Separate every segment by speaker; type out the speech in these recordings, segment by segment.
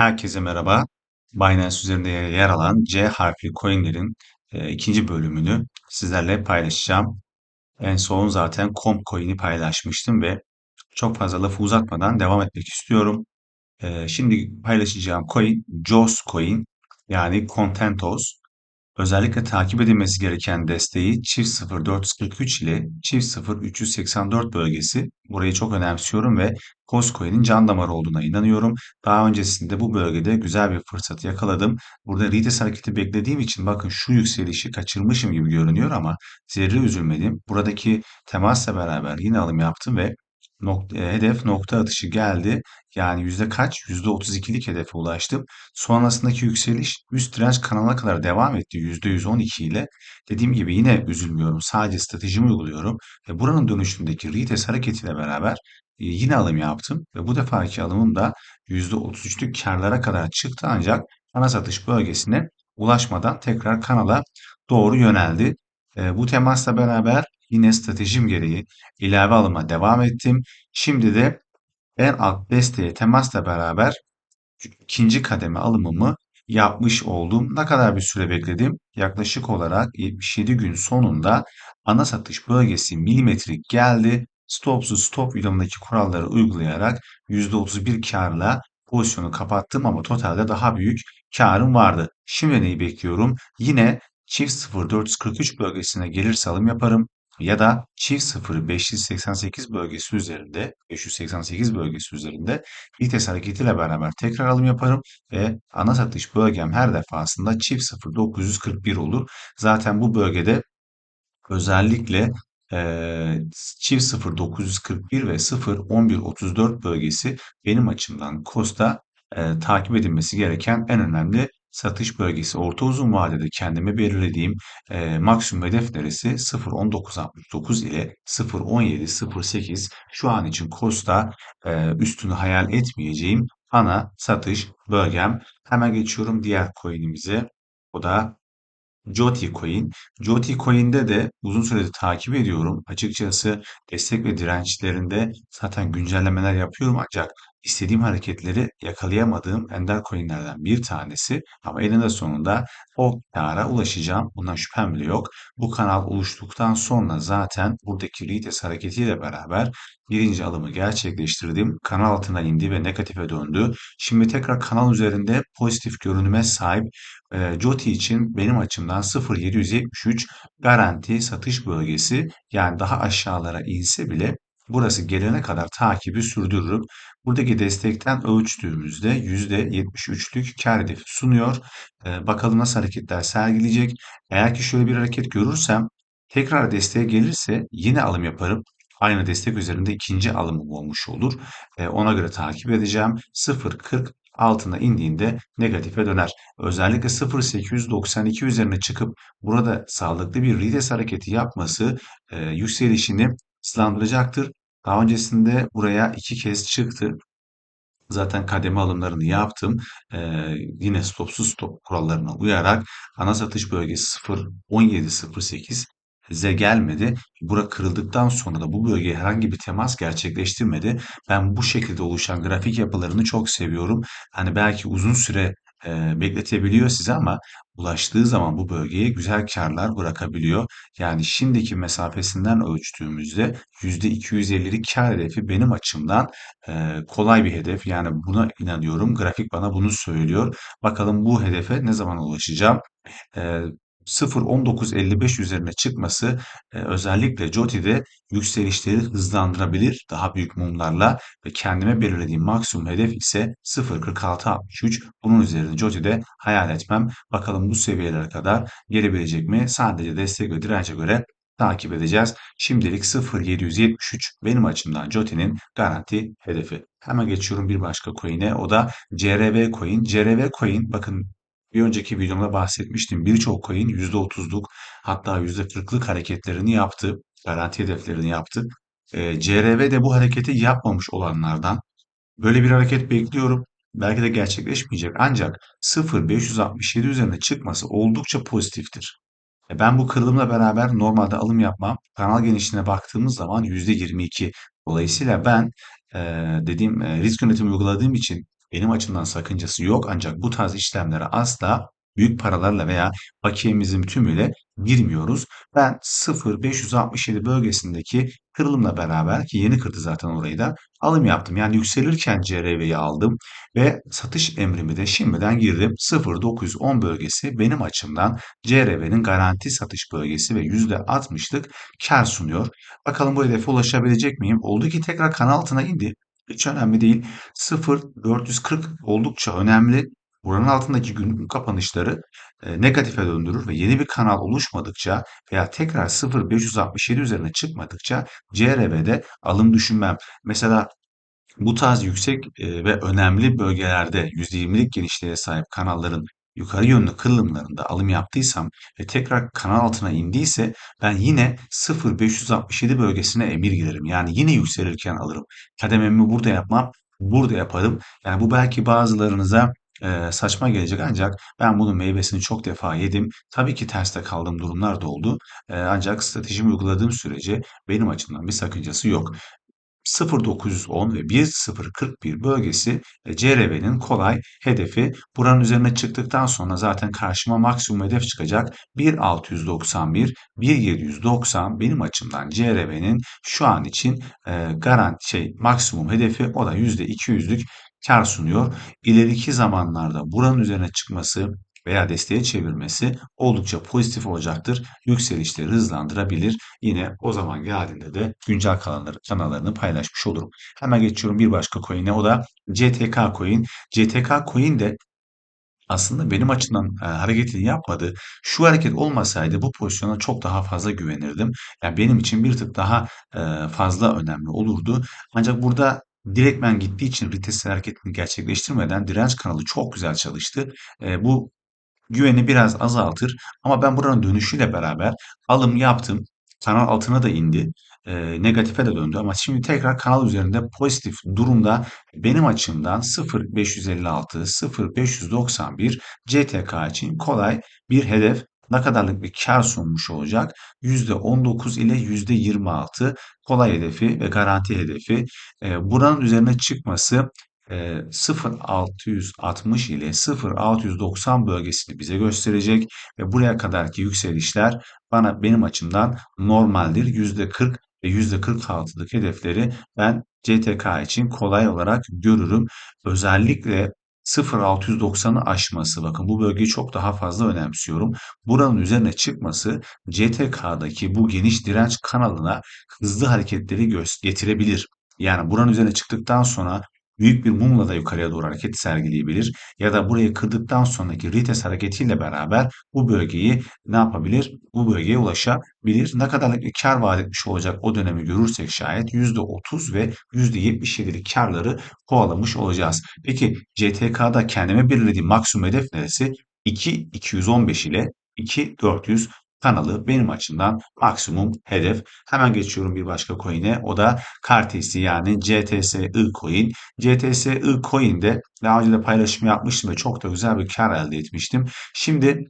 Speaker 1: Herkese merhaba. Binance üzerinde yer alan C harfli coinlerin e, ikinci bölümünü sizlerle paylaşacağım. En son zaten Comp coin'i paylaşmıştım ve çok fazla lafı uzatmadan devam etmek istiyorum. E, şimdi paylaşacağım coin JOS coin yani Contentos. Özellikle takip edilmesi gereken desteği çift 0443 ile çift 0384 bölgesi. Burayı çok önemsiyorum ve Costco'nun can damarı olduğuna inanıyorum. Daha öncesinde bu bölgede güzel bir fırsat yakaladım. Burada retest hareketi beklediğim için bakın şu yükselişi kaçırmışım gibi görünüyor ama zerre üzülmedim. Buradaki temasla beraber yine alım yaptım ve nokta, e, hedef nokta atışı geldi. Yani yüzde kaç? Yüzde 32'lik hedefe ulaştım. Sonrasındaki yükseliş üst direnç kanalına kadar devam etti yüzde 112 ile. Dediğim gibi yine üzülmüyorum. Sadece stratejimi uyguluyorum. Ve buranın dönüşündeki retest hareketiyle beraber e, yine alım yaptım. Ve bu defaki alımım da yüzde 33'lük karlara kadar çıktı ancak ana satış bölgesine ulaşmadan tekrar kanala doğru yöneldi. E, bu temasla beraber yine stratejim gereği ilave alıma devam ettim. Şimdi de en alt desteğe temasla beraber ikinci kademe alımımı yapmış oldum. Ne kadar bir süre bekledim? Yaklaşık olarak 77 gün sonunda ana satış bölgesi milimetrik geldi. Stopsuz stop videomdaki kuralları uygulayarak %31 karla pozisyonu kapattım ama totalde daha büyük karım vardı. Şimdi neyi bekliyorum? Yine çift 0443 bölgesine gelirse alım yaparım ya da çift 0 588 bölgesi üzerinde 588 bölgesi üzerinde vites hareketiyle beraber tekrar alım yaparım ve ana satış bölgem her defasında çift 0 941 olur. Zaten bu bölgede özellikle eee çift 0 941 ve 0 11 34 bölgesi benim açımdan Kosta eee, takip edilmesi gereken en önemli satış bölgesi. Orta uzun vadede kendime belirlediğim eee, maksimum hedef neresi 0.1969 ile 0.1708 şu an için Kosta eee, üstünü hayal etmeyeceğim ana satış bölgem. Hemen geçiyorum diğer coin'imize. O da Joti Coin. Joti Coin'de de uzun süredir takip ediyorum. Açıkçası destek ve dirençlerinde zaten güncellemeler yapıyorum ancak istediğim hareketleri yakalayamadığım ender coin'lerden bir tanesi. Ama eninde sonunda o kâra ulaşacağım. Bundan şüphem bile yok. Bu kanal oluştuktan sonra zaten buradaki retest hareketiyle beraber birinci alımı gerçekleştirdim. Kanal altına indi ve negatife döndü. Şimdi tekrar kanal üzerinde pozitif görünüme sahip e, Joti için benim açımdan 0.773 garanti satış bölgesi yani daha aşağılara inse bile burası gelene kadar takibi sürdürürüm. Buradaki destekten ölçtüğümüzde %73'lük kar hedefi sunuyor. E, bakalım nasıl hareketler sergileyecek. Eğer ki şöyle bir hareket görürsem tekrar desteğe gelirse yine alım yaparım. Aynı destek üzerinde ikinci alımım olmuş olur. E, ona göre takip edeceğim. 0.40 altına indiğinde negatife döner. Özellikle 0.892 üzerine çıkıp burada sağlıklı bir retest hareketi yapması e, yükselişini hızlandıracaktır. Daha öncesinde buraya iki kez çıktı. Zaten kademe alımlarını yaptım. Ee, yine stopsuz stop kurallarına uyarak ana satış bölgesi 0.1708 ze gelmedi. Bura kırıldıktan sonra da bu bölgeye herhangi bir temas gerçekleştirmedi. Ben bu şekilde oluşan grafik yapılarını çok seviyorum. Hani belki uzun süre e, bekletebiliyor sizi ama ulaştığı zaman bu bölgeye güzel karlar bırakabiliyor. Yani şimdiki mesafesinden ölçtüğümüzde %250'lik kar hedefi benim açımdan e, kolay bir hedef. Yani buna inanıyorum. Grafik bana bunu söylüyor. Bakalım bu hedefe ne zaman ulaşacağım? E, 0.1955 üzerine çıkması e, özellikle Joti'de yükselişleri hızlandırabilir daha büyük mumlarla ve kendime belirlediğim maksimum hedef ise 0.4663. Bunun üzerinde Joti'de hayal etmem. Bakalım bu seviyelere kadar gelebilecek mi? Sadece destek ve dirence göre takip edeceğiz. Şimdilik 0.773 benim açımdan Joti'nin garanti hedefi. Hemen geçiyorum bir başka coin'e. O da CRV coin. CRV coin bakın bir önceki videomda bahsetmiştim. Birçok coin %30'luk hatta %40'lık hareketlerini yaptı. Garanti hedeflerini yaptı. E, CRV de bu hareketi yapmamış olanlardan. Böyle bir hareket bekliyorum. Belki de gerçekleşmeyecek ancak 0.567 üzerine çıkması oldukça pozitiftir. E, ben bu kırılımla beraber normalde alım yapmam. Kanal genişliğine baktığımız zaman %22. Dolayısıyla ben e, dediğim e, risk yönetimi uyguladığım için benim açımdan sakıncası yok ancak bu tarz işlemlere asla büyük paralarla veya bakiyemizin tümüyle girmiyoruz. Ben 0.567 bölgesindeki kırılımla beraber ki yeni kırdı zaten orayı da alım yaptım. Yani yükselirken CRV'yi aldım ve satış emrimi de şimdiden girdim. 0.910 bölgesi benim açımdan CRV'nin garanti satış bölgesi ve %60'lık kar sunuyor. Bakalım bu hedefe ulaşabilecek miyim? Oldu ki tekrar kanal altına indi. Hiç önemli değil. 0.440 oldukça önemli. Buranın altındaki günlük kapanışları e, negatife döndürür ve yeni bir kanal oluşmadıkça veya tekrar 0.567 üzerine çıkmadıkça CRV'de alım düşünmem. Mesela bu tarz yüksek e, ve önemli bölgelerde %20'lik genişliğe sahip kanalların yukarı yönlü kırılımlarında alım yaptıysam ve tekrar kanal altına indiyse ben yine 0.567 bölgesine emir girerim. Yani yine yükselirken alırım. Kadememi burada yapmam, burada yaparım. Yani bu belki bazılarınıza e, saçma gelecek ancak ben bunun meyvesini çok defa yedim. Tabii ki terste kaldığım durumlar da oldu. E, ancak stratejimi uyguladığım sürece benim açımdan bir sakıncası yok. 0.910 ve 1.041 bölgesi e, CRV'nin kolay hedefi. Buranın üzerine çıktıktan sonra zaten karşıma maksimum hedef çıkacak. 1.691, 1.790 benim açımdan CRV'nin şu an için e, garanti şey maksimum hedefi o da %200'lük kar sunuyor. İleriki zamanlarda buranın üzerine çıkması veya desteğe çevirmesi oldukça pozitif olacaktır. Yükselişleri hızlandırabilir. Yine o zaman geldiğinde de güncel kanalları, kanallarını paylaşmış olurum. Hemen geçiyorum bir başka coin'e o da CTK coin. CTK coin de aslında benim açımdan e, hareketini yapmadı. Şu hareket olmasaydı bu pozisyona çok daha fazla güvenirdim. Yani benim için bir tık daha e, fazla önemli olurdu. Ancak burada direktmen gittiği için retest hareketini gerçekleştirmeden direnç kanalı çok güzel çalıştı. E, bu güveni biraz azaltır. Ama ben buranın dönüşüyle beraber alım yaptım. Kanal altına da indi. E, negatife de döndü ama şimdi tekrar kanal üzerinde pozitif durumda benim açımdan 0.556 0.591 CTK için kolay bir hedef ne kadarlık bir kar sunmuş olacak? %19 ile %26 kolay hedefi ve garanti hedefi. E, buranın üzerine çıkması 0.660 ile 0.690 bölgesini bize gösterecek ve buraya kadarki yükselişler bana benim açımdan normaldir. %40 ve %46'lık hedefleri ben CTK için kolay olarak görürüm. Özellikle 0.690'ı aşması bakın bu bölgeyi çok daha fazla önemsiyorum. Buranın üzerine çıkması CTK'daki bu geniş direnç kanalına hızlı hareketleri getirebilir. Yani buranın üzerine çıktıktan sonra büyük bir mumla da yukarıya doğru hareket sergileyebilir. Ya da burayı kırdıktan sonraki retest hareketiyle beraber bu bölgeyi ne yapabilir? Bu bölgeye ulaşabilir. Ne bir kar vaat etmiş olacak o dönemi görürsek şayet %30 ve %77'lik karları kovalamış olacağız. Peki CTK'da kendime belirlediğim maksimum hedef neresi? 2.215 ile 2.400 kanalı benim açımdan maksimum hedef. Hemen geçiyorum bir başka coin'e. O da Cartesi yani CTSI coin. CTSI coin'de daha önce de paylaşım yapmıştım ve çok da güzel bir kar elde etmiştim. Şimdi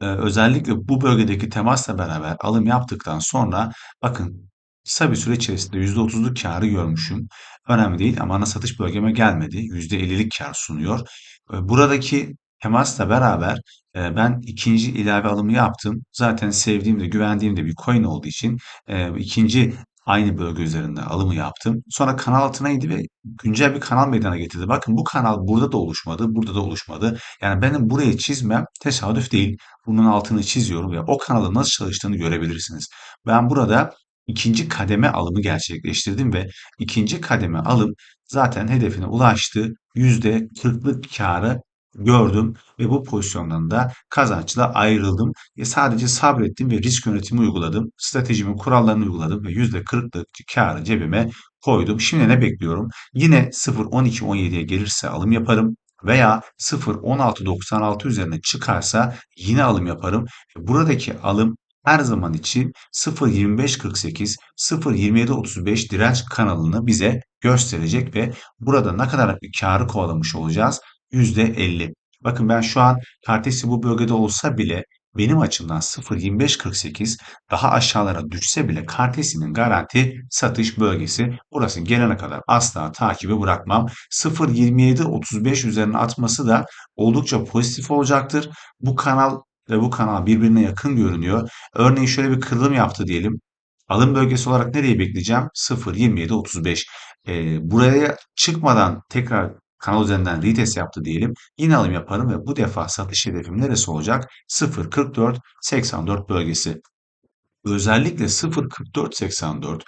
Speaker 1: e, özellikle bu bölgedeki temasla beraber alım yaptıktan sonra bakın kısa bir süre içerisinde %30'luk karı görmüşüm. Önemli değil ama ana satış bölgeme gelmedi. %50'lik kar sunuyor. E, buradaki temasla beraber e, ben ikinci ilave alımı yaptım. Zaten sevdiğim de güvendiğim de bir coin olduğu için e, ikinci aynı bölge üzerinde alımı yaptım. Sonra kanal altına indi ve güncel bir kanal meydana getirdi. Bakın bu kanal burada da oluşmadı, burada da oluşmadı. Yani benim burayı çizmem tesadüf değil. Bunun altını çiziyorum ve o kanalın nasıl çalıştığını görebilirsiniz. Ben burada ikinci kademe alımı gerçekleştirdim ve ikinci kademe alım zaten hedefine ulaştı. %40'lık karı gördüm ve bu pozisyondan da kazançla ayrıldım. E sadece sabrettim ve risk yönetimi uyguladım. Stratejimin kurallarını uyguladım ve %40'lık karı cebime koydum. Şimdi ne bekliyorum? Yine 0.12-17'ye gelirse alım yaparım veya 0.16-96 üzerine çıkarsa yine alım yaparım. Buradaki alım her zaman için 0.25.48, 0.27.35 direnç kanalını bize gösterecek ve burada ne kadar bir karı kovalamış olacağız? %50. Bakın ben şu an Cartesi bu bölgede olsa bile benim açımdan 0.2548 daha aşağılara düşse bile Kartesi'nin garanti satış bölgesi. Burası gelene kadar asla takibi bırakmam. 0.2735 üzerine atması da oldukça pozitif olacaktır. Bu kanal ve bu kanal birbirine yakın görünüyor. Örneğin şöyle bir kırılım yaptı diyelim. Alım bölgesi olarak nereyi bekleyeceğim? 0.2735. Ee, buraya çıkmadan tekrar kanal üzerinden retest yaptı diyelim. Yine alım yaparım ve bu defa satış hedefim neresi olacak? 0.4484 bölgesi. Özellikle 0.4484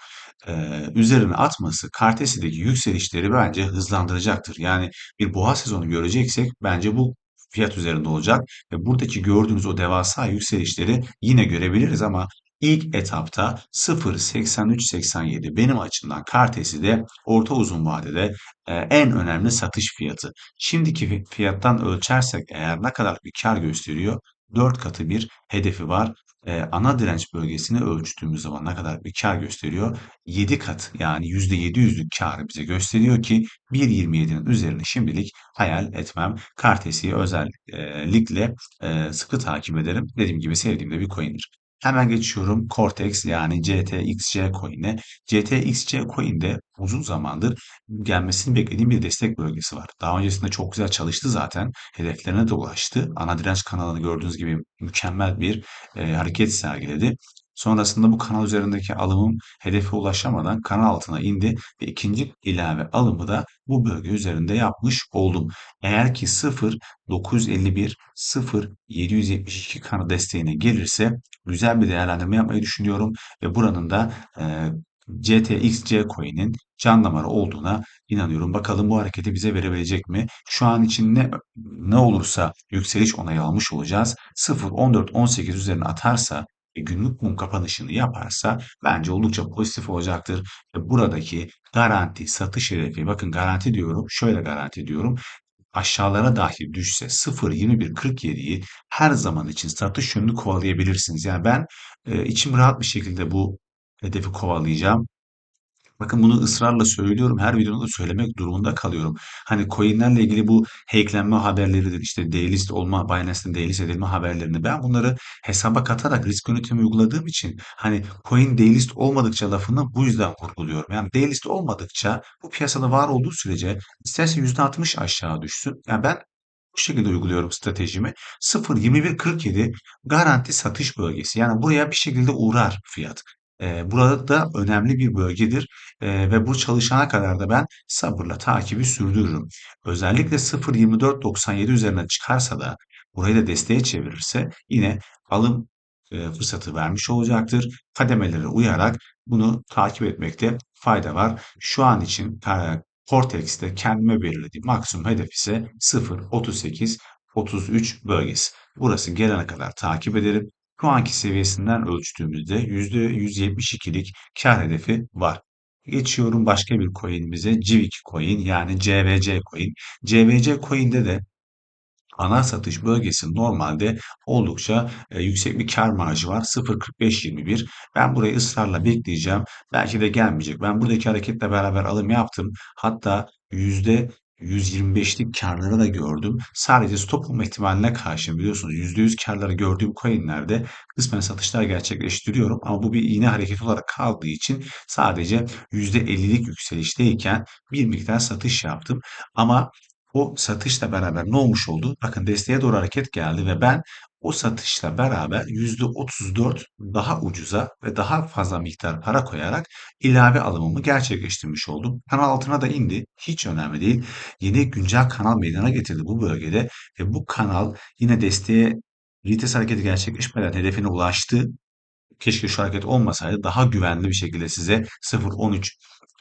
Speaker 1: e, üzerine atması Kartesi'deki yükselişleri bence hızlandıracaktır. Yani bir boğa sezonu göreceksek bence bu fiyat üzerinde olacak ve buradaki gördüğünüz o devasa yükselişleri yine görebiliriz ama ilk etapta 0.8387 benim açımdan Kartesi de orta uzun vadede e, en önemli satış fiyatı. Şimdiki fiyattan ölçersek eğer ne kadar bir kar gösteriyor? 4 katı bir hedefi var e, ana direnç bölgesini ölçtüğümüz zaman ne kadar bir kar gösteriyor? 7 kat yani %700'lük karı bize gösteriyor ki 1.27'nin üzerine şimdilik hayal etmem. Kartesi'yi özellikle e, sıkı takip ederim. Dediğim gibi sevdiğim de bir coin'dir. Hemen geçiyorum Cortex yani CTXC coin'e. CTXC coin'de uzun zamandır gelmesini beklediğim bir destek bölgesi var. Daha öncesinde çok güzel çalıştı zaten. Hedeflerine de ulaştı. Ana direnç kanalını gördüğünüz gibi mükemmel bir e, hareket sergiledi. Sonrasında bu kanal üzerindeki alımım hedefe ulaşamadan kanal altına indi ve ikinci ilave alımı da bu bölge üzerinde yapmış oldum. Eğer ki 0 951 0 772 kanal desteğine gelirse güzel bir değerlendirme yapmayı düşünüyorum ve buranın da e, CTXC coin'in can damarı olduğuna inanıyorum. Bakalım bu hareketi bize verebilecek mi? Şu an için ne, ne olursa yükseliş onayı almış olacağız. 0, 14, 18 üzerine atarsa günlük mum kapanışını yaparsa bence oldukça pozitif olacaktır. Ve buradaki garanti satış hedefi bakın garanti diyorum şöyle garanti diyorum aşağılara dahi düşse 0.21.47'yi her zaman için satış yönünü kovalayabilirsiniz. Yani ben e, içim rahat bir şekilde bu hedefi kovalayacağım. Bakın bunu ısrarla söylüyorum. Her videoda da söylemek durumunda kalıyorum. Hani coinlerle ilgili bu hacklenme haberleridir. işte delist olma, Binance'ın delist edilme haberlerini. Ben bunları hesaba katarak risk yönetimi uyguladığım için hani coin delist olmadıkça lafını bu yüzden vurguluyorum. Yani delist olmadıkça bu piyasada var olduğu sürece isterse %60 aşağı düşsün. Yani ben bu şekilde uyguluyorum stratejimi. 0.2147 garanti satış bölgesi. Yani buraya bir şekilde uğrar fiyat. Burada da önemli bir bölgedir ve bu çalışana kadar da ben sabırla takibi sürdürürüm. Özellikle 0.2497 üzerine çıkarsa da burayı da desteğe çevirirse yine alım fırsatı vermiş olacaktır. Kademelere uyarak bunu takip etmekte fayda var. Şu an için Cortex'te kendime belirlediğim maksimum hedef ise 0.38-33 bölgesi. Burası gelene kadar takip ederim. Şu anki seviyesinden ölçtüğümüzde %172'lik kar hedefi var. Geçiyorum başka bir coin'imize Civik coin yani CVC coin. CVC coin'de de ana satış bölgesi normalde oldukça e, yüksek bir kar marjı var. 0.45-21. Ben burayı ısrarla bekleyeceğim. Belki de gelmeyecek. Ben buradaki hareketle beraber alım yaptım. Hatta yüzde %125'lik karları da gördüm. Sadece stop olma ihtimaline karşı biliyorsunuz %100 karları gördüğüm coinlerde kısmen satışlar gerçekleştiriyorum. Ama bu bir iğne hareketi olarak kaldığı için sadece %50'lik yükselişteyken bir miktar satış yaptım. Ama o satışla beraber ne olmuş oldu? Bakın desteğe doğru hareket geldi ve ben o satışla beraber %34 daha ucuza ve daha fazla miktar para koyarak ilave alımımı gerçekleştirmiş oldum. Kanal altına da indi. Hiç önemli değil. Yeni güncel kanal meydana getirdi bu bölgede ve bu kanal yine desteğe retest hareketi gerçekleşmeden hedefine ulaştı. Keşke şu hareket olmasaydı daha güvenli bir şekilde size 0.13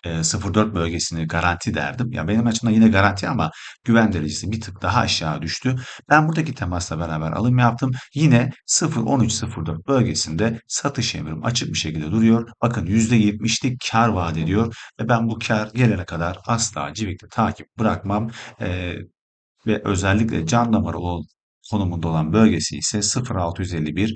Speaker 1: e, 0.4 bölgesini garanti derdim. Ya benim açımdan yine garanti ama güven derecesi bir tık daha aşağı düştü. Ben buradaki temasla beraber alım yaptım. Yine 0.13-0.4 bölgesinde satış emrim açık bir şekilde duruyor. Bakın %70'lik kar vaat ediyor ve ben bu kar gelene kadar asla civikli takip bırakmam. E, ve özellikle can damarı olan konumunda olan bölgesi ise 0651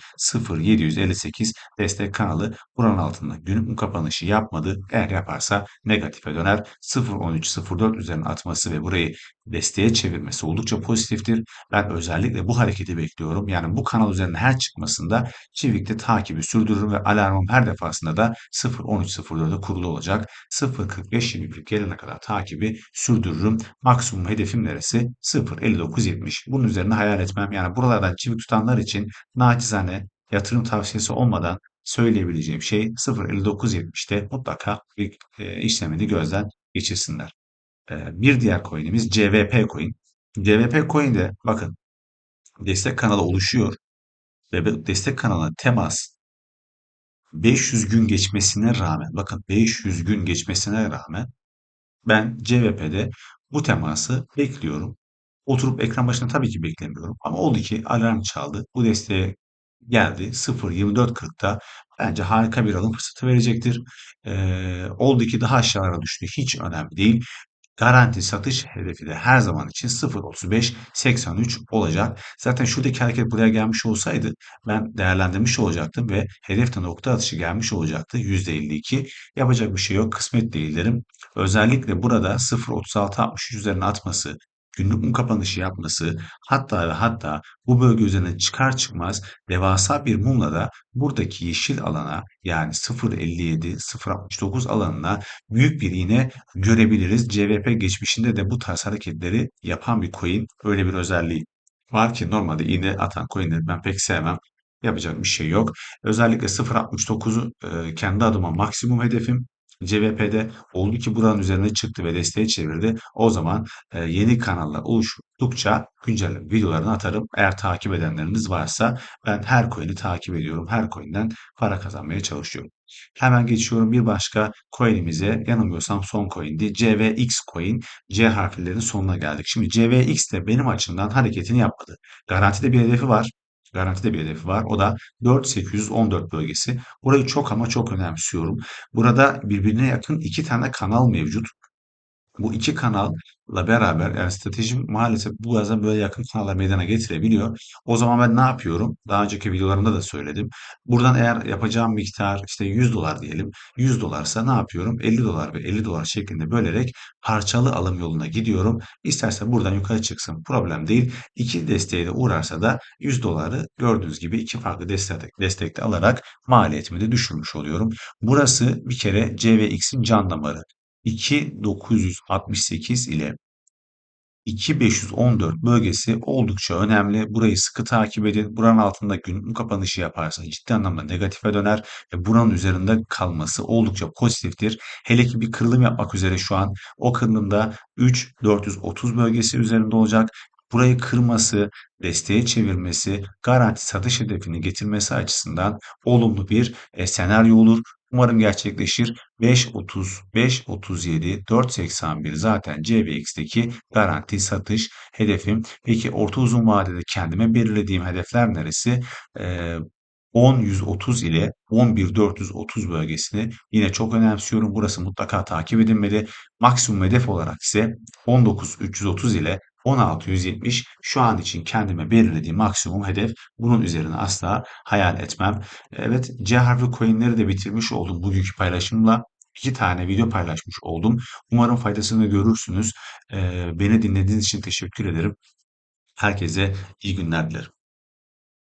Speaker 1: 0758 destek kanalı buranın altında günlük kapanışı yapmadı. Eğer yaparsa negatife döner. 01304 üzerine atması ve burayı desteğe çevirmesi oldukça pozitiftir. Ben özellikle bu hareketi bekliyorum. Yani bu kanal üzerine her çıkmasında çivikte takibi sürdürürüm ve alarmım her defasında da 01304'e kurulu olacak. 0.45-21 gelene kadar takibi sürdürürüm. Maksimum hedefim neresi? 0.5970. Bunun üzerine hayal etmem. Yani buralardan çivik tutanlar için naçizane yatırım tavsiyesi olmadan söyleyebileceğim şey 0.5970'te mutlaka bir e, işlemini gözden geçirsinler. E, bir diğer coin'imiz CVP coin. CVP coin'de bakın destek kanalı oluşuyor ve destek kanalına temas 500 gün geçmesine rağmen bakın 500 gün geçmesine rağmen ben CVP'de bu teması bekliyorum. Oturup ekran başında tabii ki beklemiyorum ama oldu ki alarm çaldı. Bu desteğe geldi 0.24.40'da bence harika bir alım fırsatı verecektir. Ee, oldu ki daha aşağılara düştü. Hiç önemli değil. Garanti satış hedefi de her zaman için 0.35-83 olacak. Zaten şuradaki hareket buraya gelmiş olsaydı ben değerlendirmiş olacaktım ve hedefte nokta atışı gelmiş olacaktı. %52 yapacak bir şey yok. Kısmet değil derim. Özellikle burada 0.36-60 üzerine atması günlük mum kapanışı yapması hatta ve hatta bu bölge üzerine çıkar çıkmaz devasa bir mumla da buradaki yeşil alana yani 0.57 0.69 alanına büyük bir iğne görebiliriz. CVP geçmişinde de bu tarz hareketleri yapan bir coin öyle bir özelliği var ki normalde iğne atan coinleri ben pek sevmem. Yapacak bir şey yok. Özellikle 0.69'u e, kendi adıma maksimum hedefim. CVP'de oldu ki buranın üzerine çıktı ve desteğe çevirdi. O zaman e, yeni kanallar oluştukça güncel videolarını atarım. Eğer takip edenleriniz varsa ben her coin'i takip ediyorum. Her coin'den para kazanmaya çalışıyorum. Hemen geçiyorum bir başka coin'imize. Yanılmıyorsam son coin'di. CVX coin. C harflerinin sonuna geldik. Şimdi CVX de benim açımdan hareketini yapmadı. Garantide bir hedefi var. Garantide bir hedefi var. O da 4814 bölgesi. Burayı çok ama çok önemsiyorum. Burada birbirine yakın iki tane kanal mevcut. Bu iki kanalla beraber yani stratejim maalesef bu bazen böyle yakın kanallar meydana getirebiliyor. O zaman ben ne yapıyorum? Daha önceki videolarımda da söyledim. Buradan eğer yapacağım miktar işte 100 dolar diyelim. 100 dolarsa ne yapıyorum? 50 dolar ve 50 dolar şeklinde bölerek parçalı alım yoluna gidiyorum. İsterse buradan yukarı çıksın problem değil. İki desteğe de uğrarsa da 100 doları gördüğünüz gibi iki farklı destek, destekte alarak maliyetimi de düşürmüş oluyorum. Burası bir kere CVX'in can damarı. 2968 ile 2514 bölgesi oldukça önemli. Burayı sıkı takip edin. Buranın altında gün kapanışı yaparsa ciddi anlamda negatife döner ve buranın üzerinde kalması oldukça pozitiftir. Hele ki bir kırılım yapmak üzere şu an o kırılımda 3430 bölgesi üzerinde olacak. Burayı kırması, desteğe çevirmesi, garanti satış hedefini getirmesi açısından olumlu bir e, senaryo olur. Umarım gerçekleşir. 5.30, 5.37, 4.81 zaten CVX'teki garanti satış hedefim. Peki orta uzun vadede kendime belirlediğim hedefler neresi? Ee, 10.130 ile 11.430 bölgesini yine çok önemsiyorum. Burası mutlaka takip edilmeli. Maksimum hedef olarak ise 19.330 ile 1670 şu an için kendime belirlediğim maksimum hedef. Bunun üzerine asla hayal etmem. Evet C harfi coinleri de bitirmiş oldum bugünkü paylaşımla. İki tane video paylaşmış oldum. Umarım faydasını görürsünüz. Beni dinlediğiniz için teşekkür ederim. Herkese iyi günler dilerim.